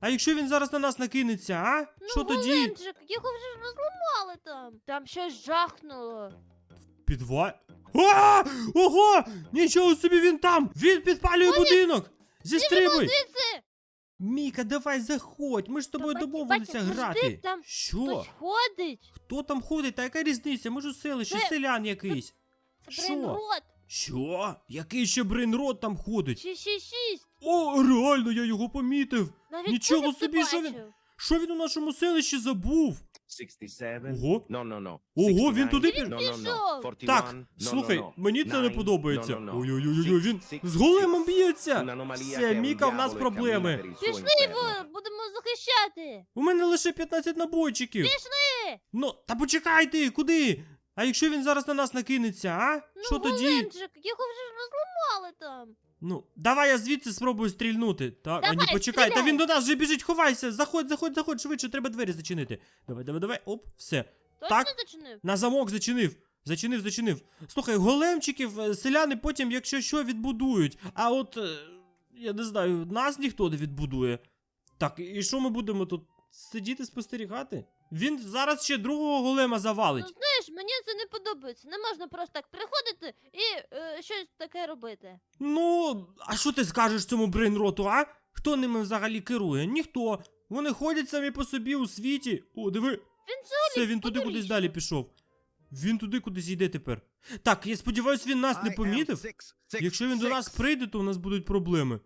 А якщо він зараз на нас накинеться, а? Ну, Що тоді? Големчик, його вже розламали там. Там щось жахнуло. Підва. А! Ого! Нічого собі він там! Він підпалює будинок! Зістрибуй! Звідси! Міка, давай заходь! Ми ж з тобою Та, бать- домовилися батя, грати. завжди там Що? Хтось ходить. Хто там ходить? Та яка різниця? Може селище, Це- селян якийсь. Це Що? брейнрот. Що? Який ще брейнрот там ходить? 666. О, реально, я його помітив. Навіть Нічого собі, не що він- бачив. Що він у нашому селищі забув? 67. Ого. No, no, no. Ого, він туди пі- No, no, пішов. no. Так, No, слухай, no, no. мені це не подобається. No, no, no. Ой-ой-ой, він Six, з големом б'ється. Все, Міка, в нас проблеми. Пішли його, будемо захищати. У мене лише 15 набойчиків. Пішли. Ну, та почекайте, куди? А якщо він зараз на нас накинеться, а? Ну, Що тоді? Големчик, його вже розламали там. Ну, давай я звідси спробую стрільнути. Так, а ні, Давай, почекай, та стріляй. він до нас вже біжить, ховайся. Заходь, заходь, заходь, швидше, треба двері зачинити. Давай, давай, давай. Оп, все. Точно Так. зачинив? На замок зачинив. Зачинив, зачинив. Слухай, големчиків е, селяни потім, якщо що, відбудують. А от, е, я не знаю, нас ніхто не відбудує. Так, і що ми будемо тут сидіти спостерігати? Він зараз ще другого голема Ну, завалить. знаєш, мені це не подобається. Не можна просто так приходити і е, щось таке робити. Ну, а що ти скажеш цьому брейнроту, а? Хто ними взагалі керує? Ніхто. Вони ходять самі по собі у світі. О, диви. Він Все, він туди кудись далі пішов. Він туди кудись йде тепер. Так, я сподіваюся, він нас не помітив. Якщо він до нас прийде, то у нас будуть проблеми.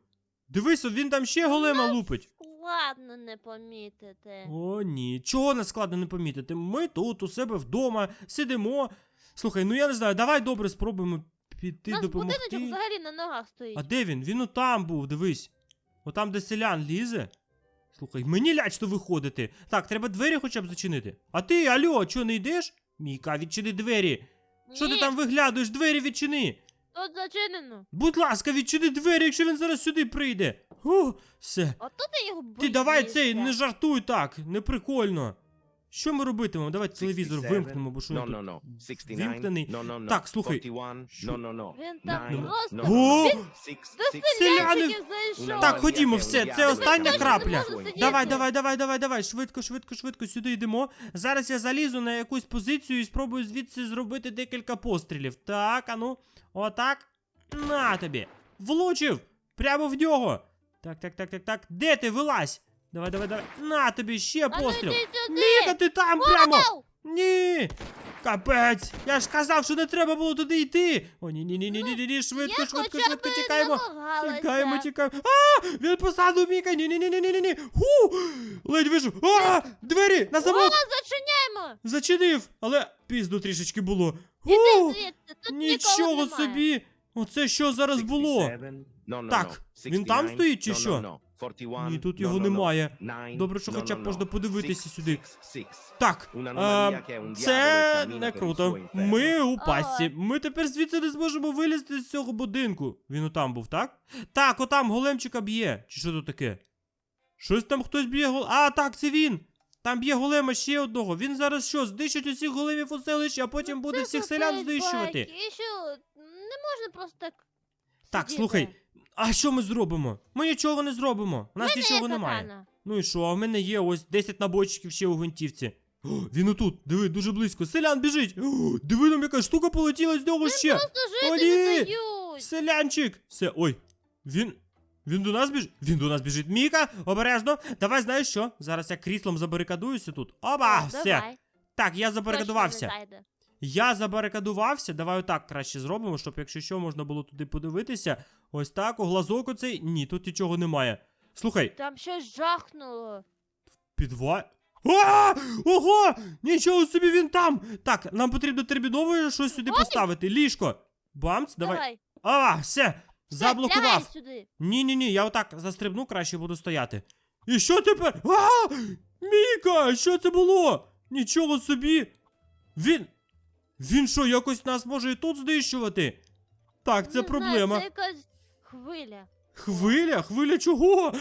Дивись, він там ще голема лупить. Складно не помітити. О, ні. Чого не складно не помітити? Ми тут у себе вдома сидимо. Слухай, ну я не знаю, давай добре спробуємо піти У нас допомогти. будиночок взагалі на ногах стоїть. А де він? Він отам був, дивись. Отам, де селян лізе. Слухай, мені лячно виходити. Так, треба двері хоча б зачинити. А ти, алло, чого не йдеш? Міка, відчини двері. Що ти Ні, там виглядуєш? Двері відчини. Тут зачинено. Будь ласка, відчини двері, якщо він зараз сюди прийде. О, все. Ото ти його Ти давай цей, не жартуй так, не прикольно. Що ми робитимемо? Давай телевізор вимкнемо, бо що він no, no. тут вимкнений. No, no, no. Так, слухай. No, no, no. Він там просто No, О! зайшов. Так, ходімо, все, це остання крапля. Давай, давай, давай, давай, давай. Швидко, швидко, швидко сюди йдемо. Зараз я залізу на якусь позицію і спробую звідси зробити декілька пострілів. Так, ану. Отак. На тобі. Влучив! Прямо в нього. Так, так, так, так, так. Де ти вилазь? Давай, давай, давай. На тобі ще ну постріл. сюди. Міка, ти там прямо! Ні! Капець! Я ж казав, що не треба було туди йти! О, ні, ні, ні, ні, ні, ні, ні, швидко, швидко, швидко, тікаємо! Тікаємо, тікаємо. А! Він посаду Міка! Ні, ні, ні, ні, ні, ні, ні. Ху! Ледь вижу. А! Двері! На замок! зачиняємо. Зачинив! Але пізно трішечки було. Ху! Нічого собі! Оце що зараз було? 67. No, no, Так, він там стоїть чи що? no, no. 41. Ні, тут його немає. Добре, що хоча б можна подивитися сюди. Так, е, це e не круто. Ми у. Ага. Ми тепер звідси не зможемо вилізти з цього будинку. Він отам був, так? Так, отам големчика б'є. Чи що тут таке? Щось там хтось б'є гол. А, так, це він. Там б'є голема ще одного. Він зараз що, знищить усіх големів у селищі, а потім буде всіх селян знищувати. Байки. І що, не можна просто так Так, сидіти. слухай, а що ми зробимо? Ми нічого не зробимо. У нас Мене нічого є немає. катана. Ну і що, а в мене є ось 10 набойчиків ще у гвинтівці. О, він отут, диви, дуже близько. Селян біжить. О, диви, нам яка штука полетіла з нього ще. Просто О, жити не ні! дають. Селянчик! Все, ой. Він. Він до нас біжить? Він до нас біжить. Міка, обережно. Давай, знаєш що? Зараз я кріслом забарикадуюся тут. Оба, все. давай. Так, я Точно забарикадувався. не зайде. Я забарикадувався. Давай отак краще зробимо, щоб якщо що можна було туди подивитися. Ось так, у глазок оцей. Ні, тут нічого немає. Слухай, Там щось жахнуло. Підва. А! Ого! Нічого собі він там! Так, нам потрібно терміново щось сюди поставити. Ліжко. Бамц, давай. Давай. А, все! Лягай Заблокував. сюди. Ні, ні, ні, я отак застрибну, краще буду стояти. І що тепер? А! Міка! Що це було? Нічого собі! Він. Він що, якось нас може і тут знищувати? Так, це Не проблема. Знаю, це якась хвиля. Хвиля? Хвиля чого?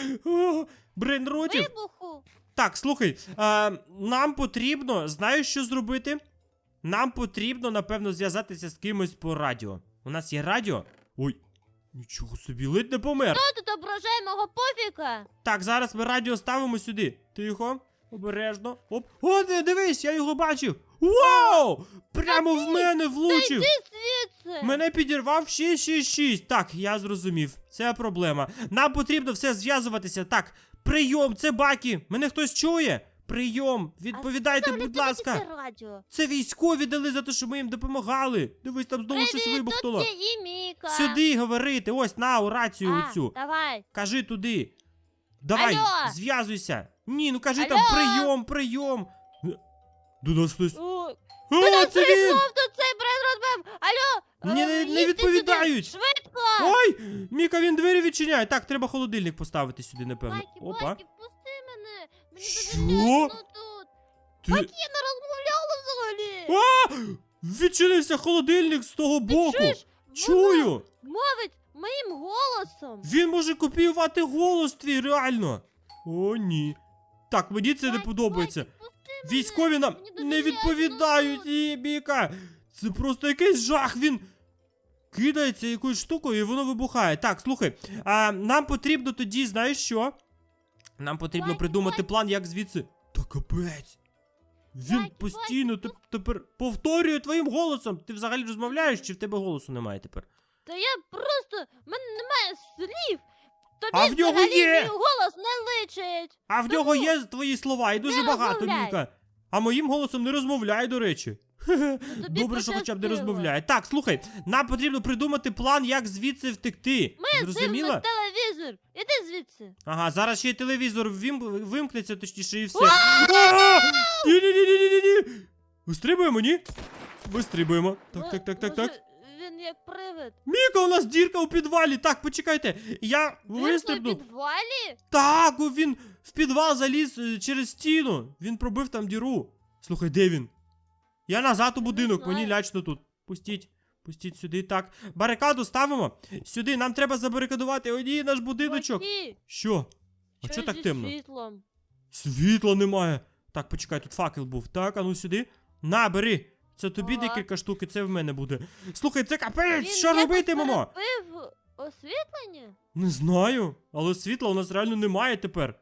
Брейнротів? Вибуху. Так, слухай, а, нам потрібно, знаєш, що зробити? Нам потрібно, напевно, зв'язатися з кимось по радіо. У нас є радіо. Ой. Нічого собі, ледь не помер. Хто тут ображає мого пофіка? Так, зараз ми радіо ставимо сюди. Тихо, обережно. Оп. О, дивись, я його бачив. Вау! Прямо в мене влучив. Мене підірвав 666. Так, я зрозумів. Це проблема. Нам потрібно все зв'язуватися. Так, прийом, це баки. Мене хтось чує? Прийом. Відповідайте, будь ласка. це військові дали за те, що ми їм допомагали. Дивись, там знову щось вибухнуло. Сюди говорити. Ось на у рацію а, оцю. Давай. Кажи туди. Давай, Алло. зв'язуйся. Ні, ну кажи Алло. там прийом, прийом. До нас хтось. О, О, це він! Прийшов тут цей брат розбив. Алло, е, не- не їдьте відповідають. сюди, Швидко. Ой! Міка, він двері відчиняє. Так, треба холодильник поставити сюди, напевно. Бакі, Опа. Бакі, впусти мене. Мені Що? дуже лячно тут. Ти... Бакі, я не розмовляла взагалі. А! Відчинився холодильник з того Ти боку. чуєш? Чую! Вона мовить моїм голосом. Він може копіювати голос твій, реально. О, ні. Так, мені це не подобається. Мене. Військові нам не відповідають, і Міка. Це просто якийсь жах. Він кидається якоюсь штукою і воно вибухає. Так, слухай, а, нам потрібно тоді, знаєш що? Нам потрібно придумати план, як звідси. Та капець. Він постійно тепер повторює твоїм голосом. Ти взагалі розмовляєш, чи в тебе голосу немає тепер? Та я просто. в мене немає слів. Тобі А в нього взагалі є. мій голос не личить. А в нього є твої слова, і дуже не багато, розмовляй. Міка. А моїм голосом не розмовляє, до речі. Хе-хе. Ну, тобі Добре, що хоча б не пощастило. розмовляє. Так, слухай, нам потрібно придумати план, як звідси втекти. Ми Зрозуміла? Дивимось телевізор. Іди звідси. Ага, зараз ще й телевізор вим... вимкнеться, точніше, і все. А! Ні-ні-ні-ні-ні-ні! Вистрибуємо, ні? Вистрибуємо. Так, так, так, так, може, так. Він як привид. Міка, у нас дірка у підвалі. Так, почекайте. Я вистрибну. підвалі? Так, він в підвал заліз е, через стіну. Він пробив там діру. Слухай, де він? Я назад у будинок, мені знаю. лячно тут. Пустіть, пустіть сюди. Так. Барикаду ставимо. Сюди, нам треба забарикадувати одій наш будиночок. Бакі, Що? А що що так зі темно? світлом? Світла немає. Так, почекай, тут факел був. Так, а ну сюди. На, бери. Це тобі Ага. декілька штук, і це в мене буде. Слухай, це капець! Він що робити, мамо? Він освітлення? Не знаю, але світла у нас реально немає тепер.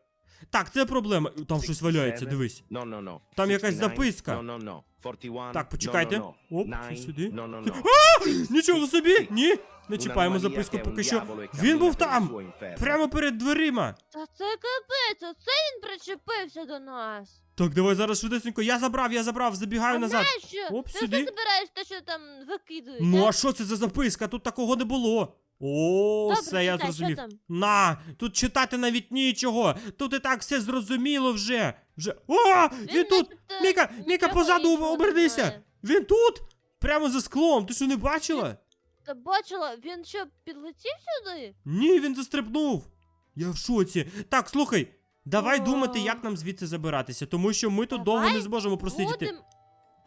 Так, це проблема. Там щось валяється, 67. дивись. No, no, no. Там якась 69. записка. No, no, no. 41. Так, почекайте. No, no, no. Оп, це сюди. No, no, no. Нічого собі! Ні! Не чіпаємо записку поки що. e Він був там! Прямо перед дверима. Та це капець, оце він причепився до нас. Так, давай зараз швидесенько. Я забрав, я забрав, забігаю а назад. нащо? Оп, Ти сюди. все збираєш те, що там викидують. Ну а? а що це за записка? Тут такого не було. О, Добре, все, я читай, зрозумів. що там? На, тут читати навіть нічого. Тут і так все зрозуміло вже. Вже. О! Він, тут! Міка, Міка, позаду обернися! Він тут! Прямо за склом. Ти що не бачила? Та бачила, він що, підлетів сюди? Ні, він застрибнув. Я в шоці. Так, слухай, давай О. думати, як нам звідси забиратися, тому що ми тут Давай довго не зможемо просидіти. Будем...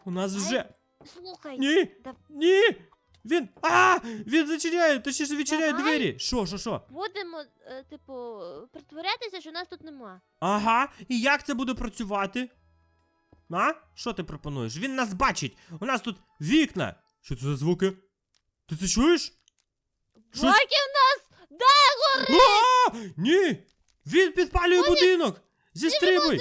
У нас вже. Слухай, Ні! Да- Ні! Він. А! Він зачиняє, точніше відчиняє Давай. двері. Що, що, що? будемо, е, типу, притворятися, що нас тут нема. Ага, і як це буде працювати? А? Що ти пропонуєш? Він нас бачить. У нас тут вікна. Що це за звуки? Ти це чуєш? Щось- Баки в нас! Да, гори! А! Ні! Він підпалює будинок! Зістрибуй!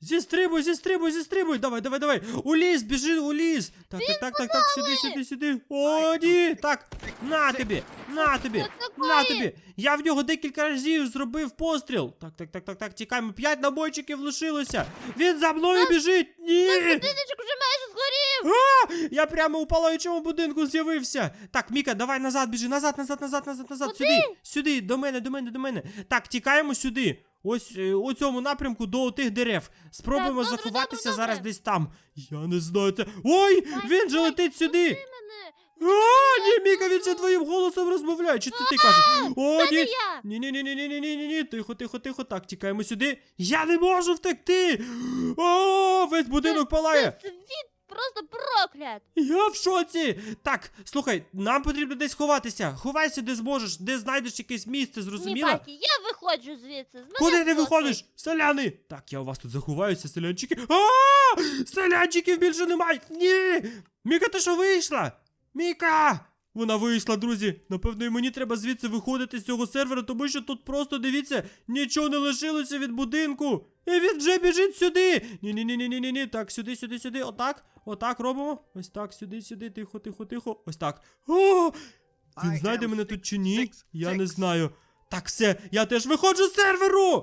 Зістрибуй, зістрибуй, зістрибуй! Давай, давай, давай! У ліс, біжи у ліс! Так, так, так, так, так, сюди, сюди, сюди. О, ні! Так, на тобі! На тобі! На тобі! Я в нього декілька разів зробив постріл. Так, так, так, так, так, тікаємо. П'ять набойчиків лишилося. Він за мною біжить! Ні! Будиночок вже майже згорів! А! Я прямо у палаючому будинку з'явився. Так, Міка, давай назад біжи, назад, назад, назад, назад, назад. Сюди, сюди, до мене, до мене, до мене. Так, тікаємо сюди. Ось е, у цьому напрямку до тих дерев. Спробуємо Так, заховатися добре, зараз добре. десь там. Я не знаю це. Ой, він же летить сюди. Мене! А, ні, Міка, він же твоїм голосом розмовляє. Чи це ти кажеш? О, не-ні-ні-ні, ні, ні, ні, ні, ні, ні, ні, тихо, тихо, тихо. Так, тікаємо сюди. Я не можу втекти. О, весь будинок палає. Це світ просто проклят! Я в шоці! Так, слухай, нам потрібно десь ховатися. Ховайся, де зможеш, де знайдеш якесь місце, Ні, зрозуміла? Бакі, я виходжу звідси. З мене Куди ти досить. виходиш? Селяни! Так, я у вас тут заховаюся, селянчики. А! Селянчиків більше немає! Ні! Міка, ти що вийшла? Міка! Вона вийшла, друзі. Напевно, і мені треба звідси виходити з цього сервера, тому що тут просто дивіться, нічого не лишилося від будинку. І він вже біжить сюди. Ні, ні, ні, ні, ні, ні, ні. Так, сюди, сюди, сюди. Отак. Отак робимо. Ось так, сюди, сюди. Тихо, тихо, тихо. Ось так. О! Він знайде мене тут чи ні? Я не знаю. Так, все, я теж виходжу з серверу!